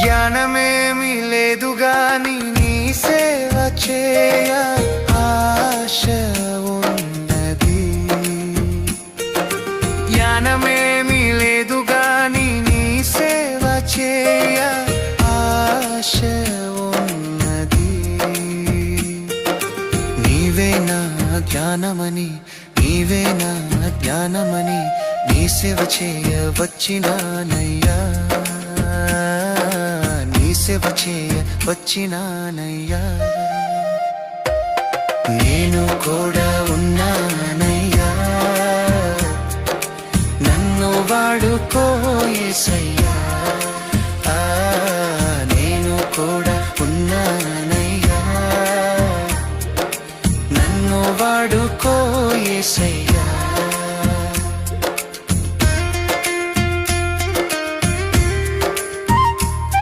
జ్ఞానమేమి లేదు గాని నీ సేవ చేయ ఆశ ఉన్నది. జ్ఞానమేమి లేదు గాని నీ సేవ చేయ ఆశ ఉన్నది. నీవే నా జ్ఞానమని నీవే నా జ్ఞానమని నీ సేవ చేయ వచ్చినానయ్యా. సేవ చేయ వచ్చినానయ్యా. నేను కూడా ఉన్నానయ్యా. నన్ను వాడుకోయేసయ్యా. ఆ, నేను కూడా ఉన్నానయ్యా. నన్ను వాడుకోయేసయ్యా.